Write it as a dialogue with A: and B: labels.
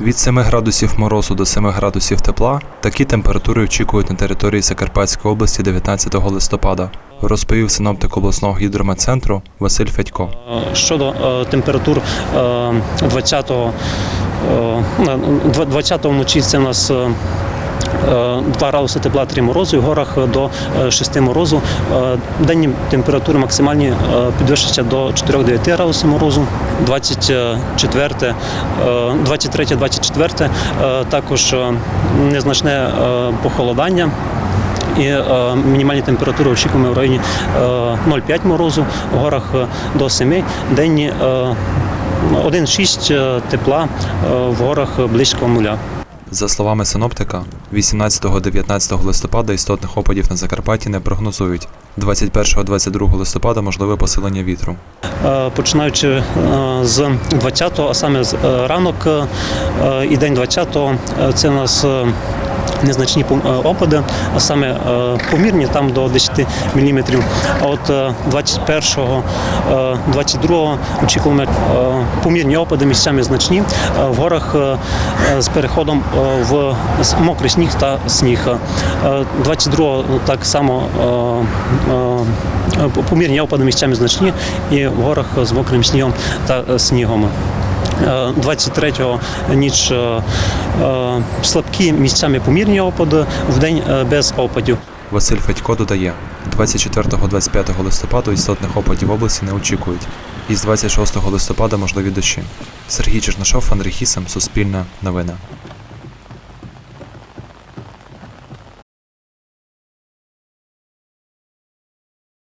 A: Від 7 градусів морозу до 7 градусів тепла такі температури очікують на території Закарпатської області 19 листопада, розповів синоптик обласного гідрометцентру Василь Федько.
B: Е, Щодо е, температур е, 20-го, е, на- дв- 20-го вночі це у нас е, е, 2 градуси тепла, 3 морозу, в горах до е, 6 морозу. Е, Денні температури максимальні е, підвищаться до 4-9 градусів морозу. 24, е, 23-24 е, також е, незначне е, похолодання. І е, мінімальні температури очікуємо в районі е, 0,5 морозу, в горах е, до 7, денні е, 1,6 е, тепла, е, в горах близько нуля.
A: За словами синоптика, 18-19 листопада істотних опадів на Закарпатті не прогнозують. 21-22 листопада можливе посилення вітру.
B: Е, Починаючи е, з 20-го, а саме з е, ранок і день 20-го, е, це у нас незначні е, опади, а саме е, помірні, там до 10 мм. А от е, 21-го, е, 22-го очікуємо помірні опади, місцями значні. Е, В горах з переходом в мокрий сніг та сніг. Е, 22-го так само помірні опади місцями значні і в горах з мокрим снігом та снігом. Е, 23-го ніч е, е, слабкі місцями помірні опади, в день е, без опадів.
A: Василь Федько додає, 24-25 листопада істотних опадів в області не очікують. Із 26 листопада можливі дощі. Сергій Чернашов, Андрій Хісем, Суспільне новини.